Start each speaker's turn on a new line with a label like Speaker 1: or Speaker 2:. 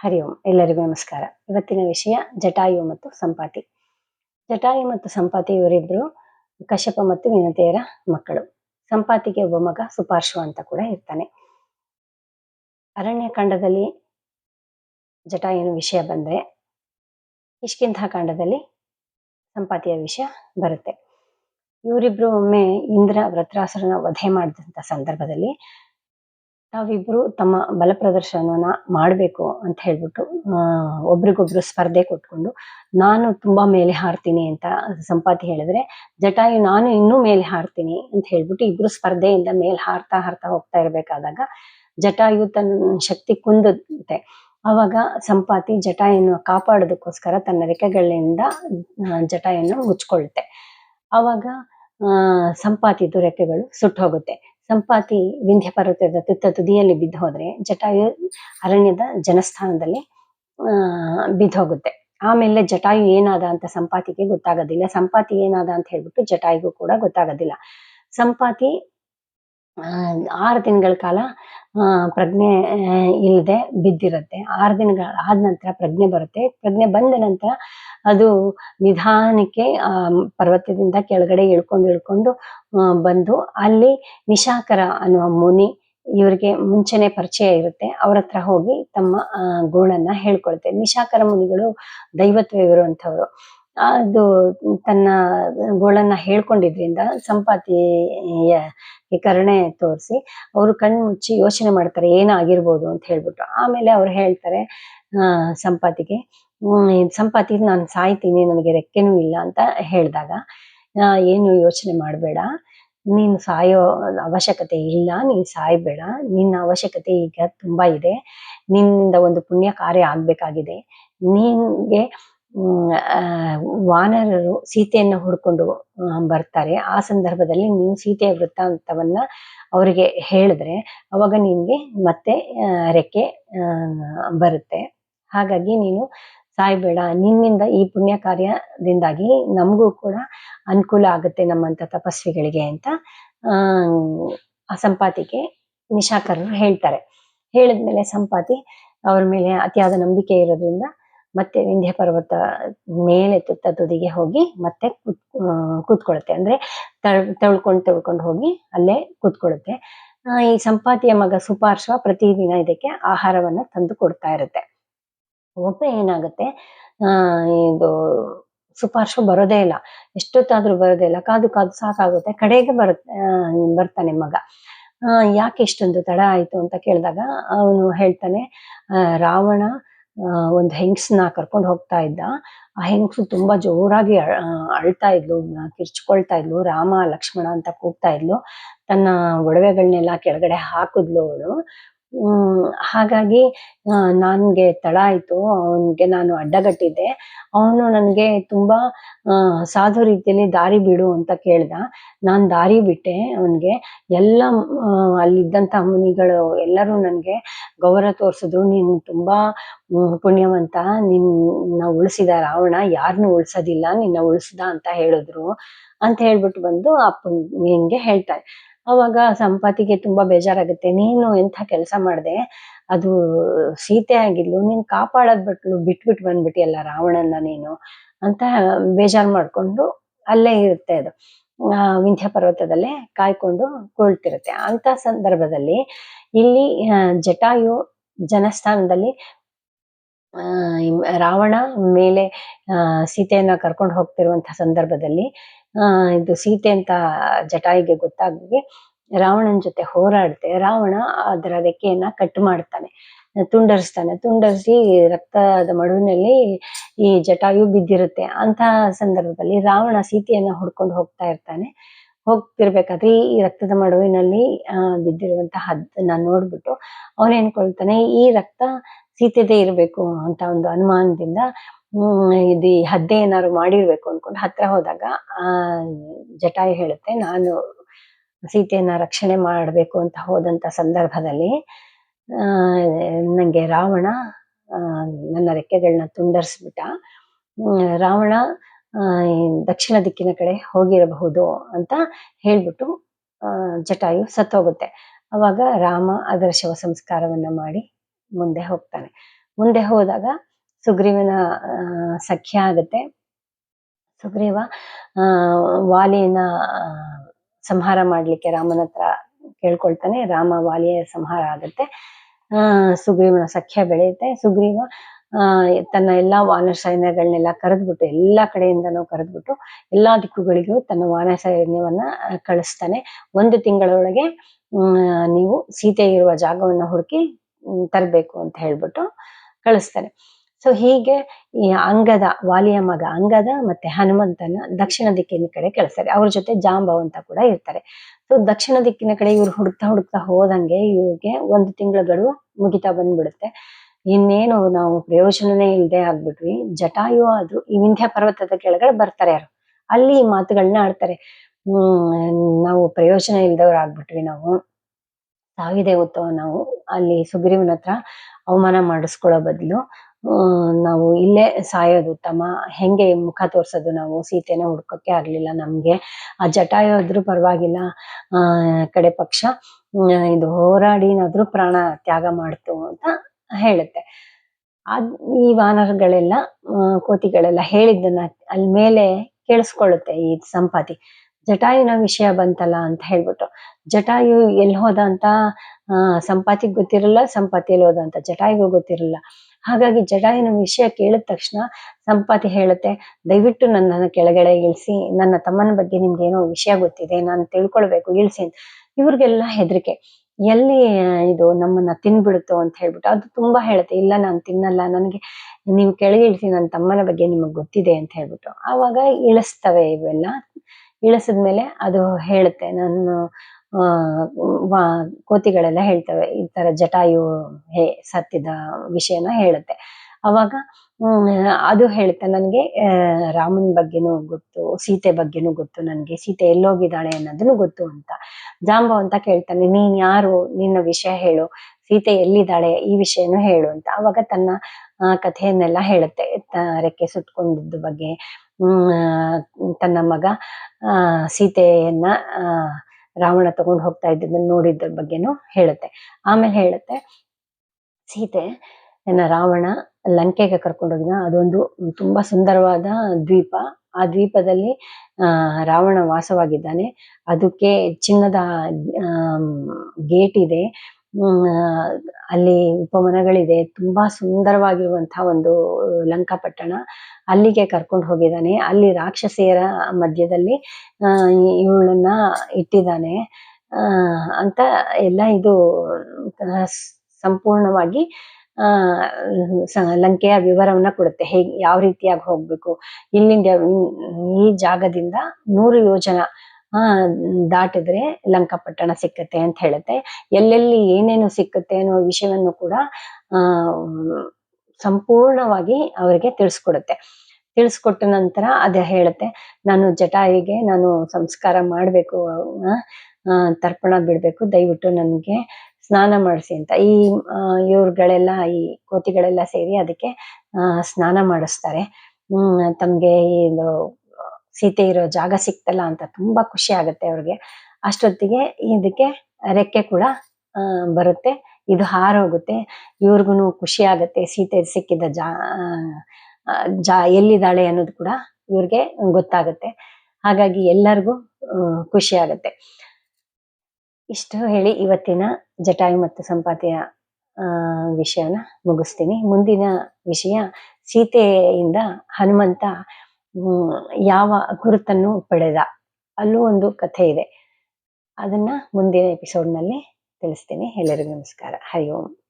Speaker 1: ಹರಿ ಓಂ. ಎಲ್ಲರಿಗೂ ನಮಸ್ಕಾರ. ಇವತ್ತಿನ ವಿಷಯ ಜಟಾಯು ಮತ್ತು ಸಂಪಾತಿ. ಜಟಾಯು ಮತ್ತು ಸಂಪಾತಿ ಇವರಿಬ್ರು ಕಶ್ಯಪ ಮತ್ತು ವಿನತೆಯರ ಮಕ್ಕಳು. ಸಂಪಾತಿಗೆ ಒಬ್ಬ ಮಗ ಸುಪಾರ್ಶು ಅಂತ ಕೂಡ ಇರ್ತಾನೆ. ಅರಣ್ಯಕಾಂಡದಲ್ಲಿ ಜಟಾಯುನ ವಿಷಯ ಬಂದ್ರೆ ಇಷ್ಕಿಂತ ಕಾಂಡದಲ್ಲಿ ಸಂಪಾತಿಯ ವಿಷಯ ಬರುತ್ತೆ. ಇವರಿಬ್ರು ಒಮ್ಮೆ ಇಂದ್ರ ವೃತ್ರಾಸುರನ ವಧೆ ಮಾಡಿದಂತ ಸಂದರ್ಭದಲ್ಲಿ ತಾವಿಬ್ರು ತಮ್ಮ ಬಲ ಪ್ರದರ್ಶನವನ್ನ ಮಾಡಬೇಕು ಅಂತ ಹೇಳ್ಬಿಟ್ಟು ಒಬ್ರಿಗೊಬ್ರು ಸ್ಪರ್ಧೆ ಕೊಟ್ಕೊಂಡು ನಾನು ತುಂಬಾ ಮೇಲೆ ಹಾರ್ತೀನಿ ಅಂತ ಸಂಪಾತಿ ಹೇಳಿದ್ರೆ, ಜಟಾಯು ನಾನು ಇನ್ನೂ ಮೇಲೆ ಹಾರ್ತೀನಿ ಅಂತ ಹೇಳ್ಬಿಟ್ಟು ಇಬ್ರು ಸ್ಪರ್ಧೆಯಿಂದ ಮೇಲೆ ಹಾರ್ತಾ ಹಾರ್ತಾ ಹೋಗ್ತಾ ಇರ್ಬೇಕಾದಾಗ ಜಟಾಯು ತನ್ನ ಶಕ್ತಿ ಕುಂದುತ್ತೆ. ಅವಾಗ ಸಂಪಾತಿ ಜಟಾಯನ್ನು ಕಾಪಾಡೋದಕ್ಕೋಸ್ಕರ ತನ್ನ ರೆಕ್ಕೆಗಳಿಂದ ಜಟಾಯನ್ನು ಮುಚ್ಕೊಳ್ಳುತ್ತೆ ಅವಾಗ ಸಂಪಾತಿದು ರೆಕ್ಕೆಗಳು ಸುಟ್ಟು ಹೋಗುತ್ತೆ. ಸಂಪಾತಿ ವಿಂಧ್ಯ ಪರ್ವತದ ತುತ್ತ ತುದಿಯಲ್ಲಿ ಬಿದ್ದು ಹೋದ್ರೆ ಜಟಾಯು ಅರಣ್ಯದ ಜನಸ್ಥಾನದಲ್ಲಿ, ಆ, ಬಿದ್ದು ಹೋಗುತ್ತೆ. ಆಮೇಲೆ ಜಟಾಯು ಏನಾದ ಅಂತ ಸಂಪಾತಿಗೆ ಗೊತ್ತಾಗೋದಿಲ್ಲ. ಸಂಪಾತಿ ಏನಾದ ಅಂತ ಹೇಳ್ಬಿಟ್ಟು ಜಟಾಯಿಗೂ ಕೂಡ ಗೊತ್ತಾಗೋದಿಲ್ಲ. ಸಂಪಾತಿ ಆರು ದಿನಗಳ ಕಾಲ ಪ್ರಜ್ಞೆ ಇಲ್ಲದೆ ಬಿದ್ದಿರುತ್ತೆ. ಆರು ದಿನಗಳ ಆದ ನಂತರ ಪ್ರಜ್ಞೆ ಬರುತ್ತೆ. ಪ್ರಜ್ಞೆ ಬಂದ ನಂತರ ಅದು ನಿಧಾನಕ್ಕೆ, ಆ, ಪರ್ವತದಿಂದ ಕೆಳಗಡೆ ಇಳ್ಕೊಂಡು ಇಳ್ಕೊಂಡು ಬಂದು ಅಲ್ಲಿ ನಿಶಾಕರ ಅನ್ನುವ ಮುನಿ ಇವರಿಗೆ ಮುಂಚೆನೆ ಪರಿಚಯ ಇರುತ್ತೆ. ಅವ್ರ ಹತ್ರ ಹೋಗಿ ತಮ್ಮ ಗೋಳನ್ನ ಹೇಳ್ಕೊಳುತ್ತೆ ನಿಶಾಕರ ಮುನಿಗಳು ದೈವತ್ವ ಇರುವಂತವ್ರು ಅದು ತನ್ನ ಗೋಳನ್ನ ಹೇಳ್ಕೊಂಡಿದ್ರಿಂದ ಸಂಪಾತಿಯ ಕರುಣೆ ತೋರಿಸಿ ಅವರು ಕಣ್ಣು ಮುಚ್ಚಿ ಯೋಚನೆ ಮಾಡ್ತಾರೆ, ಏನಾಗಿರ್ಬೋದು ಅಂತ ಹೇಳ್ಬಿಟ್ಟು. ಆಮೇಲೆ ಅವ್ರು ಹೇಳ್ತಾರೆ ಸಂಪಾತಿಗೆ ಹ್ಮ್ ನಾನು ಸಾಯ್ತೀನಿ, ನನಗೆ ರೆಕ್ಕೆನೂ ಇಲ್ಲ ಅಂತ ಹೇಳಿದಾಗ ಏನು ಯೋಚನೆ ಮಾಡಬೇಡ. ನೀನು ಸಾಯೋ ಅವಶ್ಯಕತೆ ಇಲ್ಲ, ನೀನ್ ಸಾಯ್ಬೇಡ. ನಿನ್ನ ಅವಶ್ಯಕತೆ ಈಗ ತುಂಬಾ ಇದೆ. ನಿನ್ನಿಂದ ಒಂದು ಪುಣ್ಯ ಕಾರ್ಯ ಆಗ್ಬೇಕಾಗಿದೆ. ನಿನ್ಗೆ ವಾನರರು ಸೀತೆಯನ್ನು ಹುಡ್ಕೊಂಡು ಬರ್ತಾರೆ. ಆ ಸಂದರ್ಭದಲ್ಲಿ ನೀವು ಸೀತೆಯ ವೃತ್ತಾಂತವನ್ನ ಅವರಿಗೆ ಹೇಳಿದ್ರೆ, ಅವಾಗ ನಿನ್ಗೆ ಮತ್ತೆ ರೆಕ್ಕೆ ಬರುತ್ತೆ. ಹಾಗಾಗಿ ನೀನು ಸಾಯ್ಬೇಡ, ನಿನ್ನಿಂದ ಈ ಪುಣ್ಯ ಕಾರ್ಯದಿಂದಾಗಿ ನಮಗೂ ಕೂಡ ಅನುಕೂಲ ಆಗುತ್ತೆ ನಮ್ಮಂತ ತಪಸ್ವಿಗಳಿಗೆ ಅಂತ, ಆ, ಸಂಪಾತಿಗೆ ನಿಶಾಕರರು ಹೇಳ್ತಾರೆ. ಹೇಳಿದ್ಮೇಲೆ ಸಂಪಾತಿ ಅವ್ರ ಮೇಲೆ ಅತಿಯಾದ ನಂಬಿಕೆ ಇರೋದ್ರಿಂದ ಮತ್ತೆ ವಿಂಧ್ಯ ಪರ್ವತ ಮೇಲೆ ತುತ್ತ ತುದಿಗೆ ಹೋಗಿ ಮತ್ತೆ ಕೂತ್ ಕೂತ್ಕೊಳ್ಳುತ್ತೆ ಅಂದ್ರೆ ತಳ್, ತಳ್ಕೊಂಡು ತಳ್ಕೊಂಡು ಹೋಗಿ ಅಲ್ಲೇ ಕೂತ್ಕೊಳ್ಳುತ್ತೆ ಈ ಸಂಪಾತಿಯ ಮಗ ಸುಪಾರ್ಶ್ವ ಪ್ರತಿದಿನ ಇದಕ್ಕೆ ಆಹಾರವನ್ನ ತಂದು ಕೊಡ್ತಾ ಇರುತ್ತೆ. ಒಮ್ಮೆ ಏನಾಗುತ್ತೆ? ಆ, ಇದು ಸುಪಾರ್ಶು ಬರೋದೇ ಇಲ್ಲ. ಎಷ್ಟೊತ್ತಾದ್ರೂ ಬರೋದೇ ಇಲ್ಲ. ಕಾದು ಕಾದು ಸಾಕಾಗುತ್ತೆ. ಕಡೆಗೆ ಬರುತ್ತೆ ಬರ್ತಾನೆ ಮಗ. ಯಾಕೆ ಇಷ್ಟೊಂದು ತಡ ಆಯ್ತು ಅಂತ ಕೇಳಿದಾಗ ಅವನು ಹೇಳ್ತಾನೆ ರಾವಣ ಒಂದು ಹೆಂಗ್ಸನ್ನ ಕರ್ಕೊಂಡು ಹೋಗ್ತಾ ಇದ್ದ. ಆ ಹೆಂಗ್ಸು ತುಂಬಾ ಜೋರಾಗಿ ಅಳ್ತಾ ಇದ್ಲು ಕಿರ್ಚ್ಕೊಳ್ತಾ ಇದ್ಲು, ರಾಮ, ಲಕ್ಷ್ಮಣ ಅಂತ ಕೂಗ್ತಾ ಇದ್ಲು. ತನ್ನ ಒಡವೆಗಳನ್ನೆಲ್ಲ ಕೆಳಗಡೆ ಹಾಕಿದ್ಲು ಅವಳು. ಹಾಗಾಗಿ ನನಗೆ ನನ್ಗೆ ತಡ ಆಯ್ತು. ಅವನ್ಗೆ ನಾನು ಅಡ್ಡಗಟ್ಟಿದ್ದೆ. ಅವನು ನನಗೆ ತುಂಬಾ ಸಾಧು ರೀತಿಯಲ್ಲಿ ದಾರಿ ಬಿಡು ಅಂತ ಕೇಳ್ದ. ನಾನ್ ದಾರಿ ಬಿಟ್ಟೆ ಅವನ್ಗೆ. ಎಲ್ಲ ಅಲ್ಲಿದ್ದಂಥ ಮುನಿಗಳು ಎಲ್ಲರೂ ನನ್ಗೆ ಗೌರವ ತೋರ್ಸಿದ್ರು. ನೀನ್ ತುಂಬಾ ಪುಣ್ಯವಂತ. ನಿನ್ನ ಉಳಿಸಿದ ರಾವಣ ಯಾರನ್ನೂ ಉಳ್ಸೋದಿಲ್ಲ. ನಿನ್ನ ಉಳಿಸ್ದ ಅಂತ ಹೇಳಿದ್ರು. ಅಂತ ಹೇಳ್ಬಿಟ್ಟು ಬಂದು ಅಪ್ಪನಿಗೆ ಹೇಳ್ತಾರೆ. ಅವಾಗ ಸಂಪಾತಿಗೆ ತುಂಬಾ ಬೇಜಾರಾಗುತ್ತೆ. ನೀನು ಎಂಥ ಕೆಲಸ ಮಾಡಿದೆ? ಅದು ಸೀತೆ ಆಗಿದ್ಲು ನೀನ್ ಕಾಪಾಡೋದ್ ಬಿಟ್ಲು ಬಿಟ್ಬಿಟ್ಟು ಬಂದ್ಬಿಟ್ಟಿಯಲ್ಲ ರಾವಣನ್ನ ನೀನು ಅಂತ ಬೇಜಾರ್ ಮಾಡ್ಕೊಂಡು ಅಲ್ಲೇ ಇರುತ್ತೆ ಅದು. ಆ, ವಿಂಧ್ಯ ಪರ್ವತದಲ್ಲೇ ಕಾಯ್ಕೊಂಡು ಕುಳ್ತಿರುತ್ತೆ. ಅಂತ ಸಂದರ್ಭದಲ್ಲಿ ಇಲ್ಲಿ ಜಟಾಯು ಜನಸ್ಥಾನದಲ್ಲಿ ಆ, ರಾವಣ ಮೇಲೆ ಆ, ಸೀತೆಯನ್ನ ಕರ್ಕೊಂಡು ಹೋಗ್ತಿರುವಂತ ಸಂದರ್ಭದಲ್ಲಿ ಆ, ಇದು ಸೀತೆ ಅಂತ ಜಟಾಯಿಗೆ ಗೊತ್ತಾಗಿ ರಾವಣನ ಜೊತೆ ಹೋರಾಡುತ್ತೆ ರಾವಣ ಅದರ ರೆಕ್ಕೆಯನ್ನ ಕಟ್ ಮಾಡ್ತಾನೆ, ತುಂಡರಿಸ್ತಾನೆ. ತುಂಡರಿಸಿ ರಕ್ತದ ಮಡುವಿನಲ್ಲಿ ಈ ಜಟಾಯು ಬಿದ್ದಿರುತ್ತೆ. ಅಂತ ಸಂದರ್ಭದಲ್ಲಿ ರಾವಣ ಸೀತೆಯನ್ನ ಹುಡ್ಕೊಂಡು ಹೋಗ್ತಾ ಇರ್ತಾನೆ. ಹೋಗ್ತಿರ್ಬೇಕಾದ್ರೆ ಈ ರಕ್ತದ ಮಡುವಿನಲ್ಲಿ, ಆ, ಬಿದ್ದಿರುವಂತಹ ನೋಡ್ಬಿಟ್ಟು ಅವನ್ ಏನ್ಕೊಳ್ತಾನೆ ಈ ರಕ್ತ ಸೀತೆದೇ ಇರ್ಬೇಕು ಅಂತ ಒಂದು ಅನುಮಾನದಿಂದ ಇದು ಹದ್ದೆ ಏನಾದ್ರು ಮಾಡಿರ್ಬೇಕು ಅನ್ಕೊಂಡು ಹತ್ರ ಹೋದಾಗ, ಆ, ಜಟಾಯು ಹೇಳುತ್ತೆ, ನಾನು ಸೀತೆಯನ್ನ ರಕ್ಷಣೆ ಮಾಡಬೇಕು ಅಂತ ಹೋದಂತ ಸಂದರ್ಭದಲ್ಲಿ ನನಗೆ ನಂಗೆ ರಾವಣ ನನ್ನ ರೆಕ್ಕೆಗಳನ್ನ ತುಂಡರಿಸ್ಬಿಟ್ಟ. ರಾವಣ ದಕ್ಷಿಣ ದಿಕ್ಕಿನ ಕಡೆ ಹೋಗಿರಬಹುದು ಅಂತ ಹೇಳ್ಬಿಟ್ಟು ಜಟಾಯು ಸತ್ತೋಗುತ್ತೆ. ಅವಾಗ ರಾಮ ಅದರ ಶವ ಸಂಸ್ಕಾರವನ್ನ ಮಾಡಿ ಮುಂದೆ ಹೋಗ್ತಾನೆ. ಮುಂದೆ ಹೋದಾಗ ಸುಗ್ರೀವನ ಸಖ್ಯ ಆಗುತ್ತೆ. ಸುಗ್ರೀವ, ಆ ವಾಲಿನ ಸಂಹಾರ ಮಾಡ್ಲಿಕ್ಕೆ ರಾಮನ ಹತ್ರ ಕೇಳ್ಕೊಳ್ತಾನೆ. ರಾಮ ವಾಲಿಯ ಸಂಹಾರ ಆಗುತ್ತೆ. ಸುಗ್ರೀವನ ಸಖ್ಯ ಬೆಳೆಯುತ್ತೆ. ಸುಗ್ರೀವ ತನ್ನ ಎಲ್ಲಾ ವಾನರ ಸೈನ್ಯಗಳನ್ನೆಲ್ಲ ಕರೆದ್ಬಿಟ್ಟು, ಎಲ್ಲಾ ಕಡೆಯಿಂದನೂ ಕರೆದ್ಬಿಟ್ಟು, ಎಲ್ಲಾ ದಿಕ್ಕುಗಳಿಗೂ ತನ್ನ ವಾನರ ಸೈನ್ಯವನ್ನ ಕಳಿಸ್ತಾನೆ. ಒಂದು ತಿಂಗಳೊಳಗೆ ನೀವು ಸೀತೆ ಇರುವ ಜಾಗವನ್ನ ಹುಡುಕಿ ತರಬೇಕು ಅಂತ ಹೇಳ್ಬಿಟ್ಟು ಕಳಿಸ್ತಾನೆ ಸೊ ಹೀಗೆ ಈ ಅಂಗದ, ವಾಲಿಯ ಮಗ ಅಂಗದ ಮತ್ತೆ ಹನುಮಂತನ ದಕ್ಷಿಣ ದಿಕ್ಕಿನ ಕಡೆ ಕಳಿಸ್ತಾರೆ ಅವ್ರ ಜೊತೆ ಜಾಂಬವಂತ ಕೂಡ ಇರ್ತಾರೆ. ಸೊ ದಕ್ಷಿಣ ದಿಕ್ಕಿನ ಕಡೆ ಇವ್ರು ಹುಡುಕ್ತಾ ಹುಡುಕ್ತಾ ಹೋದಂಗೆ ಇವ್ರಿಗೆ ಒಂದು ತಿಂಗಳ ಗಡುವು ಮುಗಿತಾ ಬಂದ್ಬಿಡುತ್ತೆ. ಇನ್ನೇನು ನಾವು ಪ್ರಯೋಜನನೇ ಇಲ್ಲದೆ ಆಗ್ಬಿಟ್ವಿ. ಜಟಾಯು ಆದ್ರೂ ಈ ವಿಂಧ್ಯ ಪರ್ವತದ ಕೆಳಗಡೆ ಬರ್ತಾರೆ ಯಾರು? ಅಲ್ಲಿ ಈ ಮಾತುಗಳನ್ನ ಆಡ್ತಾರೆ. ಹ್ಮ್, ನಾವು ಪ್ರಯೋಜನ ಇಲ್ದವ್ರು ಆಗ್ಬಿಟ್ವಿ ನಾವು. ಸಾವಿದೆ ನಾವು ಅಲ್ಲಿ ಸುಗ್ರೀವನ ಹತ್ರ ಅವಮಾನ ಮಾಡಿಸ್ಕೊಳ್ಳೋ ಬದಲು ನಾವು ಇಲ್ಲೇ ಸಾಯೋದು ಉತ್ತಮ. ಹೆಂಗೆ ಮುಖ ತೋರ್ಸೋದು ನಾವು? ಸೀತೆನ ಹುಡ್ಕೋಕೆ ಆಗ್ಲಿಲ್ಲ ನಮ್ಗೆ. ಆ ಜಟಾಯು ಪರವಾಗಿಲ್ಲ. ಆ, ಕಡೆ ಪಕ್ಷ ಇದು ಹೋರಾಡಿನಾದ್ರೂ ಪ್ರಾಣ ತ್ಯಾಗ ಮಾಡ್ತು ಅಂತ ಹೇಳುತ್ತೆ. ಅದ್, ಈ ವಾನರಗಳೆಲ್ಲ ಕೋತಿಗಳೆಲ್ಲ ಹೇಳಿದ್ದನ್ನ ಅಲ್ಲಿ ಮೇಲೆ ಕೇಳಿಸ್ಕೊಳ್ಳುತ್ತೆ ಈ ಸಂಪಾತಿ. ಜಟಾಯುನ ವಿಷಯ ಬಂತಲ್ಲ ಅಂತ ಹೇಳ್ಬಿಟ್ಟು. ಜಟಾಯು ಎಲ್ಲಿ ಹೋದ ಅಂತ, ಆ, ಸಂಪಾತಿಗ್ ಗೊತ್ತಿರಲ್ಲ, ಸಂಪಾತಿ ಎಲ್ಲಿ ಹೋದ ಅಂತ, ಜಟಾಯಿಗೂ ಗೊತ್ತಿರಲ್ಲ. ಹಾಗಾಗಿ ಜಟಾಯಿನ ವಿಷಯ ಕೇಳಿದ ತಕ್ಷಣ ಸಂಪಾತಿ ಹೇಳುತ್ತೆ, ದಯವಿಟ್ಟು ನನ್ನನ್ನು ಕೆಳಗಡೆ ಇಳಿಸಿ, ನನ್ನ ತಮ್ಮನ ಬಗ್ಗೆ ನಿಮ್ಗೆ ಏನೋ ವಿಷಯ ಗೊತ್ತಿದೆ, ನಾನು ತಿಳ್ಕೊಳ್ಬೇಕು, ಇಳಿಸಿ ಅಂತ. ಇವ್ರಿಗೆಲ್ಲ ಹೆದರಿಕೆ. ಎಲ್ಲಿ ಇದು ನಮ್ಮನ್ನ ತಿನ್ಬಿಡುತ್ತೋ ಅಂತ ಹೇಳ್ಬಿಟ್ಟು, ಅದು ತುಂಬಾ ಹೇಳುತ್ತೆ, ಇಲ್ಲ, ನಾನು ತಿನ್ನಲ್ಲ, ನನಗೆ, ನೀವು ಕೆಳಗೆ ಇಳಿಸಿ ನನ್ನ ತಮ್ಮನ ಬಗ್ಗೆ ನಿಮಗೆ ಗೊತ್ತಿದೆ, ಅಂತ ಹೇಳ್ಬಿಟ್ಟು. ಆವಾಗ ಇಳಿಸ್ತವೆ ಇವೆಲ್ಲ. ಇಳಿಸಿದ್ಮೇಲೆ ಅದು ಹೇಳುತ್ತೆ. ನಾನು ವಾ- ಕೋತಿಗಳೆಲ್ಲ ಹೇಳ್ತವೆ, ಈ ತರ ಜಟಾಯು ಹೇ, ಸತ್ತಿದ ವಿಷಯನ ಹೇಳುತ್ತೆ. ಅವಾಗ ಅದು ಹೇಳುತ್ತೆ, ನನಗೆ ರಾಮನ್ ಬಗ್ಗೆನೂ ಗೊತ್ತು, ಸೀತೆ ಬಗ್ಗೆನೂ ಗೊತ್ತು, ನನಗೆ ಸೀತೆ ಎಲ್ಲೋಗಿದ್ದಾಳೆ ಅನ್ನೋದನ್ನು ಗೊತ್ತು ಅಂತ. ಜಾಂಬ ಅಂತ ಕೇಳ್ತಾನೆ, ನೀನ್ ಯಾರು? ನಿನ್ನ ವಿಷಯ ಹೇಳು, ಸೀತೆ ಎಲ್ಲಿದ್ದಾಳೆ? ಈ ವಿಷಯನೂ ಹೇಳು ಅಂತ. ಅವಾಗ ತನ್ನ ಕಥೆಯನ್ನೆಲ್ಲ ಹೇಳುತ್ತೆ ರೆಕ್ಕೆ ಸುಟ್ಕೊಂಡಿದ್ದ ಬಗ್ಗೆ. ತನ್ನ ಮಗ ಸೀತೆಯನ್ನ ರಾವಣ ತಗೊಂಡು ಹೋಗ್ತಾ ಇದ್ದದನ್ನ ನೋಡಿದ್ರ ಬಗ್ಗೆನೂ ಹೇಳುತ್ತೆ. ಆಮೇಲೆ ಹೇಳುತ್ತೆ, ಸೀತೆ, ನನ್ನ ರಾವಣ ಲಂಕೆಗೆ ಕರ್ಕೊಂಡೋಗಿದ ಅದೊಂದು ತುಂಬಾ ಸುಂದರವಾದ ದ್ವೀಪ. ಆ ದ್ವೀಪದಲ್ಲಿ ರಾವಣ ವಾಸವಾಗಿದ್ದಾನೆ. ಅದಕ್ಕೆ ಚಿನ್ನದ ಗೇಟ್ ಇದೆ. ಅಲ್ಲಿ ಉಪವನಗಳಿದೆ. ತುಂಬಾ ಸುಂದರವಾಗಿರುವಂತಹ ಒಂದು ಲಂಕಾಪಟ್ಟಣ ಅಲ್ಲಿಗೆ ಕರ್ಕೊಂಡು ಹೋಗಿದ್ದಾನೆ. ಅಲ್ಲಿ ರಾಕ್ಷಸಿಯರ ಮಧ್ಯದಲ್ಲಿ ಇವಳನ್ನ ಇಟ್ಟಿದ್ದಾನೆ. ಅಂತ ಎಲ್ಲ ಇದು ಸಂಪೂರ್ಣವಾಗಿ ಲಂಕೆಯ ವಿವರವನ್ನ ಕೊಡುತ್ತೆ. ಹೇಗೆ, ಯಾವ ರೀತಿಯಾಗಿ ಹೋಗ್ಬೇಕು. ಇಲ್ಲಿಂದ, ಈ ಜಾಗದಿಂದ ನೂರು ಯೋಜನ ಆ, ದಾಟಿದ್ರೆ ಲಂಕಾಪಟ್ಟಣ ಸಿಕ್ಕತ್ತೆ ಅಂತ ಹೇಳುತ್ತೆ. ಎಲ್ಲೆಲ್ಲಿ ಏನೇನು ಸಿಕ್ಕತ್ತೆ ಅನ್ನೋ ವಿಷಯವನ್ನು ಕೂಡ, ಆ, ಸಂಪೂರ್ಣವಾಗಿ ಅವರಿಗೆ ತಿಳಿಸ್ಕೊಡುತ್ತೆ. ತಿಳಿಸ್ಕೊಟ್ಟ ನಂತರ ಅದೇ ಹೇಳುತ್ತೆ, ನಾನು ಜಟಾಯಿಗೆ ನಾನು ಸಂಸ್ಕಾರ ಮಾಡ್ಬೇಕು ತರ್ಪಣ ಬಿಡ್ಬೇಕು, ದಯವಿಟ್ಟು ನನಗೆ ಸ್ನಾನ ಮಾಡಿಸಿ ಅಂತ. ಈ ಇವ್ರುಗಳೆಲ್ಲ, ಈ ಕೋತಿಗಳೆಲ್ಲ ಸೇರಿ ಅದಕ್ಕೆ ಸ್ನಾನ ಮಾಡಿಸ್ತಾರೆ. ಹ್ಮ್, ತಮ್ಗೆ ಇದು ಸೀತೆ ಇರೋ ಜಾಗ ಸಿಕ್ತಲ್ಲ ಅಂತ ತುಂಬಾ ಖುಷಿ ಆಗುತ್ತೆ ಅವ್ರಿಗೆ. ಅಷ್ಟೊತ್ತಿಗೆ ಇದಕ್ಕೆ ರೆಕ್ಕೆ ಕೂಡ ಬರುತ್ತೆ. ಇದು ಹಾರೋಗುತ್ತೆ. ಇವ್ರಿಗೂ ಖುಷಿ ಆಗುತ್ತೆ ಸೀತೆ ಸಿಕ್ಕಿದ ಜಾ ಜಾ, ಎಲ್ಲಿದ್ದಾಳೆ ಅನ್ನೋದು ಕೂಡ ಇವ್ರಿಗೆ ಗೊತ್ತಾಗುತ್ತೆ. ಹಾಗಾಗಿ ಎಲ್ಲರಿಗೂ ಖುಷಿ ಆಗುತ್ತೆ. ಇಷ್ಟು ಹೇಳಿ ಇವತ್ತಿನ ಜಟಾಯು ಮತ್ತು ಸಂಪಾತಿಯ ವಿಷಯನ ಮುಗಿಸ್ತೀನಿ. ಮುಂದಿನ ವಿಷಯ ಸೀತೆಯಿಂದ ಹನುಮಂತ ಯಾವ ಗುರುತನ್ನು ಪಡೆದ? ಅಲ್ಲೂ ಒಂದು ಕಥೆ ಇದೆ. ಅದನ್ನ ಮುಂದಿನ ಎಪಿಸೋಡ್ನಲ್ಲಿ ತಿಳಿಸ್ತೀನಿ. ಎಲ್ಲರಿಗೂ ನಮಸ್ಕಾರ. ಹರಿ ಓಂ.